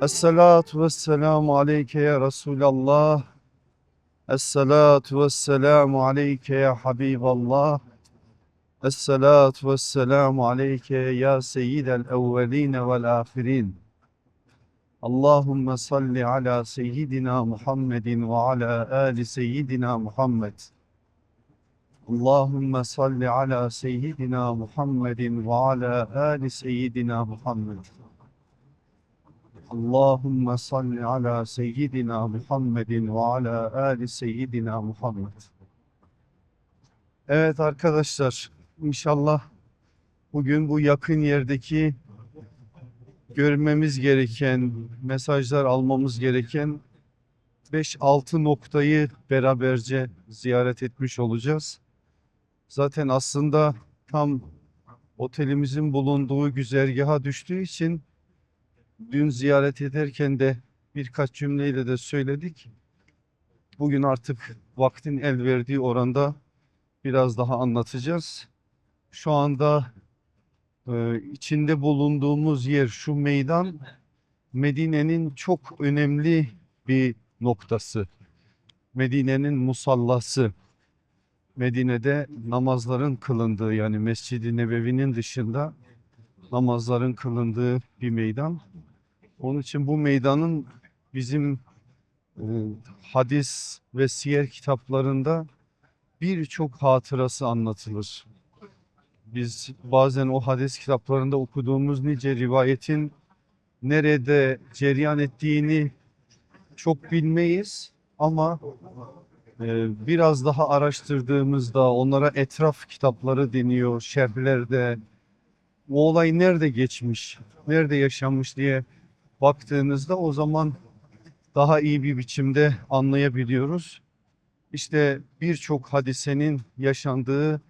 Esselatu vesselamu aleyke ya Resulallah. Esselatu vesselamu aleyke ya Habiballah. Esselatu vesselamu aleyke ya seyyidel evveline vel ahirin. Allahümme salli ala seyyidina Muhammedin ve ala ali seyyidina Muhammed. Allahümme salli ala seyyidina Muhammedin ve ala ali seyyidina Muhammed. Allahümme salli ala seyyidina Muhammedin ve ala ali seyyidina Muhammed. Evet arkadaşlar inşallah bugün bu yakın yerdeki görmemiz gereken, mesajlar almamız gereken 5-6 noktayı beraberce ziyaret etmiş olacağız. Zaten aslında tam otelimizin bulunduğu güzergaha düştüğü için dün ziyaret ederken de birkaç cümleyle de söyledik. Bugün artık vaktin el verdiği oranda biraz daha anlatacağız. Şu anda e, içinde bulunduğumuz yer şu meydan Medine'nin çok önemli bir noktası. Medine'nin musallası. Medine'de namazların kılındığı yani Mescid-i Nebevi'nin dışında namazların kılındığı bir meydan. Onun için bu meydanın bizim e, hadis ve siyer kitaplarında birçok hatırası anlatılır. Biz bazen o hadis kitaplarında okuduğumuz nice rivayetin nerede cereyan ettiğini çok bilmeyiz ama e, biraz daha araştırdığımızda onlara etraf kitapları deniyor, şerhlerde o olay nerede geçmiş, nerede yaşanmış diye baktığınızda o zaman daha iyi bir biçimde anlayabiliyoruz. İşte birçok hadisenin yaşandığı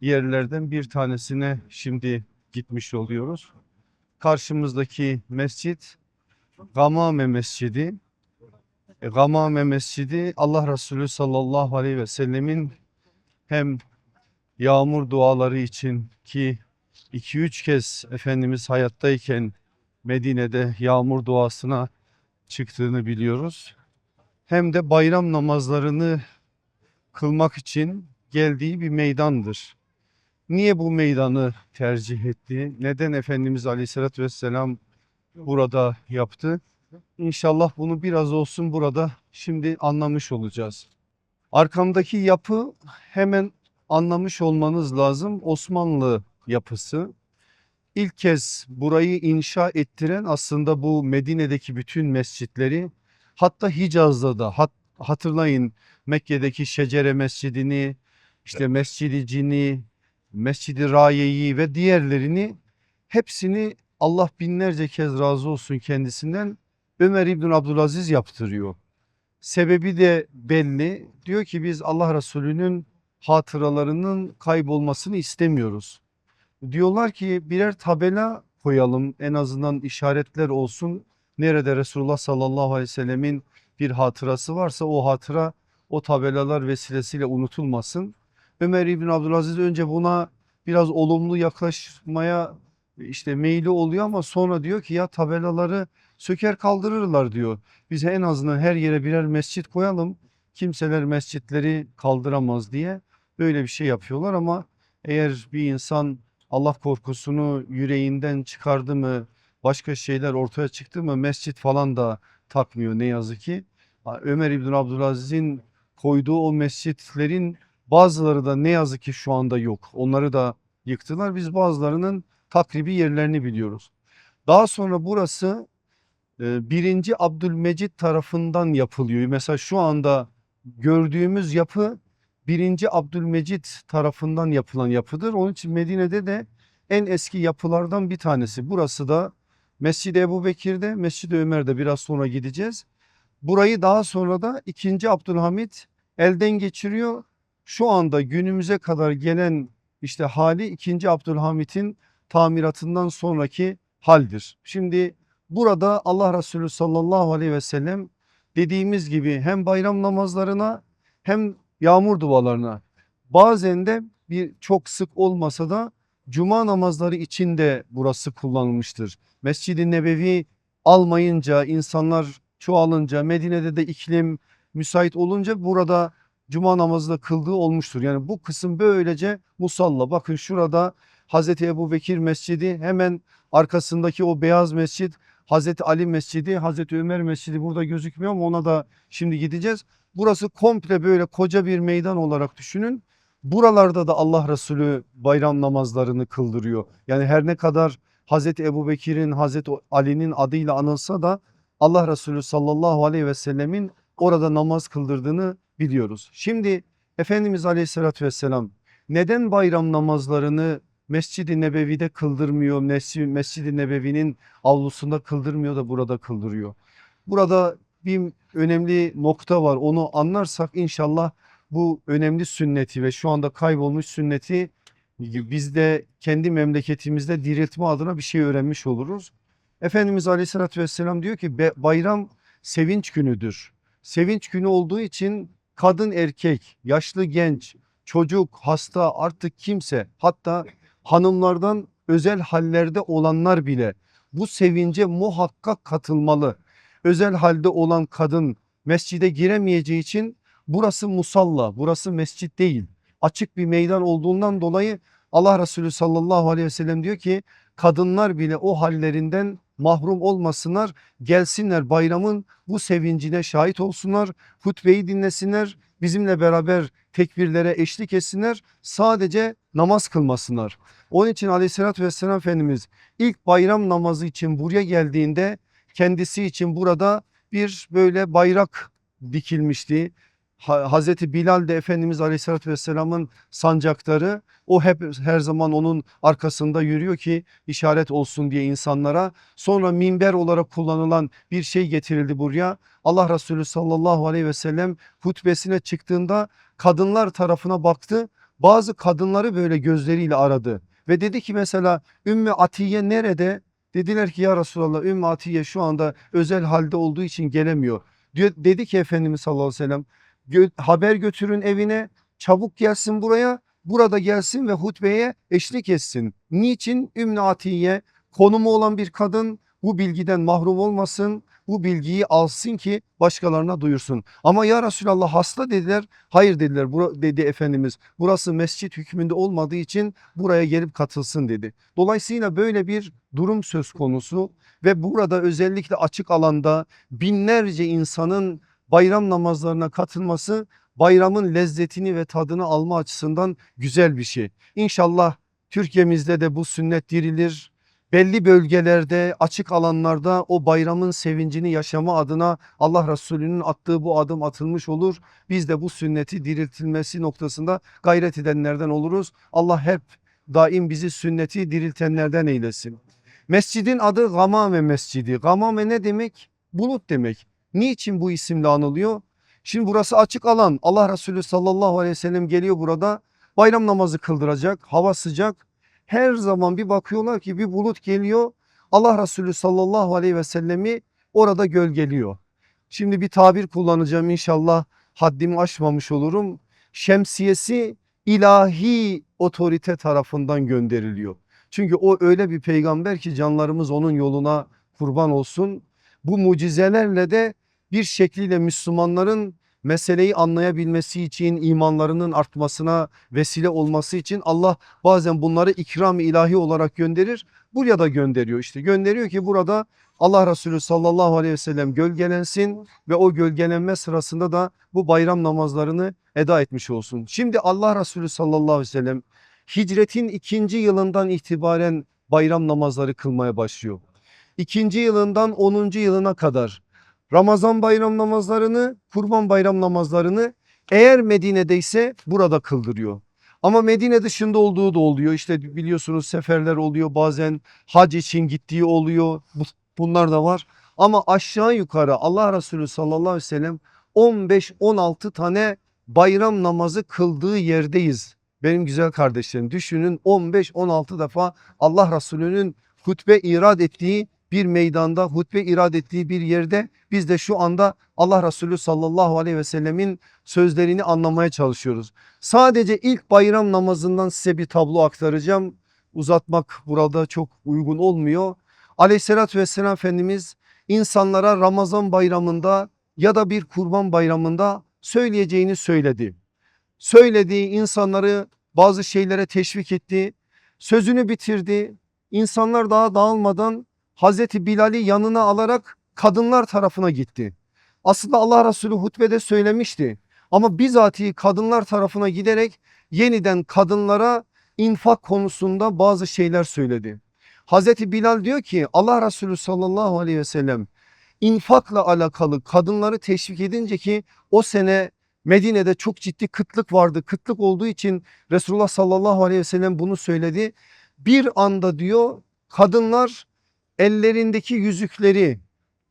yerlerden bir tanesine şimdi gitmiş oluyoruz. Karşımızdaki mescit Gamame Mescidi. E, Gamame Mescidi Allah Resulü sallallahu aleyhi ve sellemin hem yağmur duaları için ki 2-3 kez Efendimiz hayattayken Medine'de yağmur duasına çıktığını biliyoruz. Hem de bayram namazlarını kılmak için geldiği bir meydandır. Niye bu meydanı tercih etti? Neden Efendimiz Aleyhisselatü Vesselam burada yaptı? İnşallah bunu biraz olsun burada şimdi anlamış olacağız. Arkamdaki yapı hemen anlamış olmanız lazım. Osmanlı yapısı. İlk kez burayı inşa ettiren aslında bu Medine'deki bütün mescitleri hatta Hicaz'da da hat, hatırlayın Mekke'deki Şecere Mescidini, işte Mescid-i Cini, Mescid-i Raye'yi ve diğerlerini hepsini Allah binlerce kez razı olsun kendisinden Ömer İbn Abdülaziz yaptırıyor. Sebebi de belli. Diyor ki biz Allah Resulü'nün hatıralarının kaybolmasını istemiyoruz. Diyorlar ki birer tabela koyalım en azından işaretler olsun. Nerede Resulullah sallallahu aleyhi ve sellemin bir hatırası varsa o hatıra o tabelalar vesilesiyle unutulmasın. Ömer İbn Abdülaziz önce buna biraz olumlu yaklaşmaya işte meyli oluyor ama sonra diyor ki ya tabelaları söker kaldırırlar diyor. Biz en azından her yere birer mescit koyalım. Kimseler mescitleri kaldıramaz diye böyle bir şey yapıyorlar ama eğer bir insan Allah korkusunu yüreğinden çıkardı mı başka şeyler ortaya çıktı mı mescit falan da takmıyor ne yazık ki. Ömer İbn Abdülaziz'in koyduğu o mescitlerin bazıları da ne yazık ki şu anda yok. Onları da yıktılar. Biz bazılarının takribi yerlerini biliyoruz. Daha sonra burası e, birinci Abdülmecit tarafından yapılıyor. Mesela şu anda gördüğümüz yapı birinci Abdülmecit tarafından yapılan yapıdır. Onun için Medine'de de en eski yapılardan bir tanesi. Burası da Mescid-i Ebu Bekir'de, Mescid-i Ömer'de biraz sonra gideceğiz. Burayı daha sonra da 2. Abdülhamit elden geçiriyor. Şu anda günümüze kadar gelen işte hali 2. Abdülhamit'in tamiratından sonraki haldir. Şimdi burada Allah Resulü sallallahu aleyhi ve sellem dediğimiz gibi hem bayram namazlarına hem yağmur dualarına bazen de bir çok sık olmasa da cuma namazları için de burası kullanılmıştır. Mescid-i Nebevi almayınca, insanlar çoğalınca, Medine'de de iklim müsait olunca burada cuma namazı da kıldığı olmuştur. Yani bu kısım böylece musalla. Bakın şurada Hazreti Ebu Bekir Mescidi hemen arkasındaki o beyaz mescit Hazreti Ali Mescidi, Hazreti Ömer Mescidi burada gözükmüyor ama ona da şimdi gideceğiz. Burası komple böyle koca bir meydan olarak düşünün. Buralarda da Allah Resulü bayram namazlarını kıldırıyor. Yani her ne kadar Hazreti Ebu Bekir'in, Hazreti Ali'nin adıyla anılsa da Allah Resulü sallallahu aleyhi ve sellemin orada namaz kıldırdığını biliyoruz. Şimdi Efendimiz aleyhissalatü vesselam neden bayram namazlarını Mescid-i Nebevi'de kıldırmıyor, Mescid- Mescid-i Nebevi'nin avlusunda kıldırmıyor da burada kıldırıyor. Burada bir önemli nokta var onu anlarsak inşallah bu önemli sünneti ve şu anda kaybolmuş sünneti biz de kendi memleketimizde diriltme adına bir şey öğrenmiş oluruz. Efendimiz Aleyhisselatü Vesselam diyor ki "Be- bayram sevinç günüdür. Sevinç günü olduğu için kadın erkek, yaşlı genç, çocuk, hasta artık kimse hatta hanımlardan özel hallerde olanlar bile bu sevince muhakkak katılmalı. Özel halde olan kadın mescide giremeyeceği için burası musalla, burası mescit değil. Açık bir meydan olduğundan dolayı Allah Resulü sallallahu aleyhi ve sellem diyor ki kadınlar bile o hallerinden mahrum olmasınlar. Gelsinler bayramın bu sevincine şahit olsunlar. Hutbeyi dinlesinler. Bizimle beraber tekbirlere eşlik etsinler. Sadece namaz kılmasınlar. Onun için aleyhissalatü vesselam Efendimiz ilk bayram namazı için buraya geldiğinde kendisi için burada bir böyle bayrak dikilmişti. Ha- Hazreti Bilal de Efendimiz Aleyhisselatü Vesselam'ın sancaktarı o hep her zaman onun arkasında yürüyor ki işaret olsun diye insanlara. Sonra minber olarak kullanılan bir şey getirildi buraya. Allah Resulü sallallahu aleyhi ve sellem hutbesine çıktığında kadınlar tarafına baktı. Bazı kadınları böyle gözleriyle aradı ve dedi ki mesela Ümmü Atiye nerede? Dediler ki ya Resulallah Ümmü Atiye şu anda özel halde olduğu için gelemiyor. Dedi ki Efendimiz sallallahu aleyhi ve sellem gö- haber götürün evine çabuk gelsin buraya burada gelsin ve hutbeye eşlik etsin. Niçin Ümmü Atiye konumu olan bir kadın bu bilgiden mahrum olmasın bu bilgiyi alsın ki başkalarına duyursun. Ama ya Resulallah hasta dediler. Hayır dediler dedi Efendimiz. Burası mescit hükmünde olmadığı için buraya gelip katılsın dedi. Dolayısıyla böyle bir durum söz konusu ve burada özellikle açık alanda binlerce insanın bayram namazlarına katılması bayramın lezzetini ve tadını alma açısından güzel bir şey. İnşallah Türkiye'mizde de bu sünnet dirilir. Belli bölgelerde açık alanlarda o bayramın sevincini yaşama adına Allah Resulü'nün attığı bu adım atılmış olur. Biz de bu sünneti diriltilmesi noktasında gayret edenlerden oluruz. Allah hep daim bizi sünneti diriltenlerden eylesin. Mescidin adı Gamame Mescidi. Gamame ne demek? Bulut demek. Niçin bu isimle anılıyor? Şimdi burası açık alan. Allah Resulü sallallahu aleyhi ve sellem geliyor burada. Bayram namazı kıldıracak. Hava sıcak. Her zaman bir bakıyorlar ki bir bulut geliyor. Allah Resulü sallallahu aleyhi ve sellemi orada gölgeliyor. Şimdi bir tabir kullanacağım inşallah haddimi aşmamış olurum. Şemsiyesi ilahi otorite tarafından gönderiliyor. Çünkü o öyle bir peygamber ki canlarımız onun yoluna kurban olsun. Bu mucizelerle de bir şekliyle Müslümanların meseleyi anlayabilmesi için imanlarının artmasına vesile olması için Allah bazen bunları ikram ilahi olarak gönderir. Buraya da gönderiyor işte gönderiyor ki burada Allah Resulü sallallahu aleyhi ve sellem gölgelensin ve o gölgelenme sırasında da bu bayram namazlarını eda etmiş olsun. Şimdi Allah Resulü sallallahu aleyhi ve sellem hicretin ikinci yılından itibaren bayram namazları kılmaya başlıyor. İkinci yılından 10. yılına kadar Ramazan bayram namazlarını, kurban bayram namazlarını eğer Medine'deyse burada kıldırıyor. Ama Medine dışında olduğu da oluyor. İşte biliyorsunuz seferler oluyor bazen hac için gittiği oluyor. Bu- Bunlar da var. Ama aşağı yukarı Allah Resulü sallallahu aleyhi ve sellem 15-16 tane bayram namazı kıldığı yerdeyiz. Benim güzel kardeşlerim düşünün 15-16 defa Allah Resulü'nün hutbe irad ettiği bir meydanda hutbe irad ettiği bir yerde biz de şu anda Allah Resulü sallallahu aleyhi ve sellemin sözlerini anlamaya çalışıyoruz. Sadece ilk bayram namazından size bir tablo aktaracağım. Uzatmak burada çok uygun olmuyor. Aleyhissalatü vesselam Efendimiz insanlara Ramazan bayramında ya da bir kurban bayramında söyleyeceğini söyledi. Söylediği insanları bazı şeylere teşvik etti. Sözünü bitirdi. İnsanlar daha dağılmadan Hazreti Bilal'i yanına alarak kadınlar tarafına gitti. Aslında Allah Resulü hutbede söylemişti. Ama bizatihi kadınlar tarafına giderek yeniden kadınlara infak konusunda bazı şeyler söyledi. Hazreti Bilal diyor ki Allah Resulü sallallahu aleyhi ve sellem infakla alakalı kadınları teşvik edince ki o sene Medine'de çok ciddi kıtlık vardı. Kıtlık olduğu için Resulullah sallallahu aleyhi ve sellem bunu söyledi. Bir anda diyor kadınlar ellerindeki yüzükleri,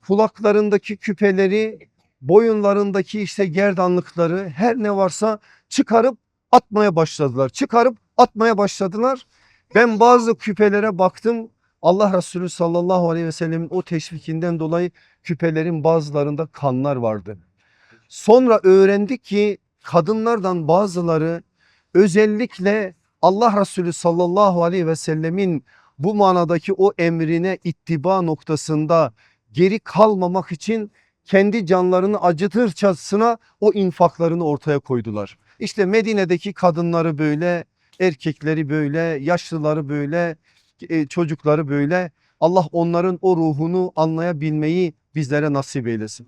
kulaklarındaki küpeleri, boyunlarındaki işte gerdanlıkları her ne varsa çıkarıp atmaya başladılar. Çıkarıp atmaya başladılar. Ben bazı küpelere baktım. Allah Resulü sallallahu aleyhi ve sellemin o teşvikinden dolayı küpelerin bazılarında kanlar vardı. Sonra öğrendik ki kadınlardan bazıları özellikle Allah Resulü sallallahu aleyhi ve sellemin bu manadaki o emrine ittiba noktasında geri kalmamak için kendi canlarını acıtırçasına o infaklarını ortaya koydular. İşte Medine'deki kadınları böyle, erkekleri böyle, yaşlıları böyle, e, çocukları böyle. Allah onların o ruhunu anlayabilmeyi bizlere nasip eylesin.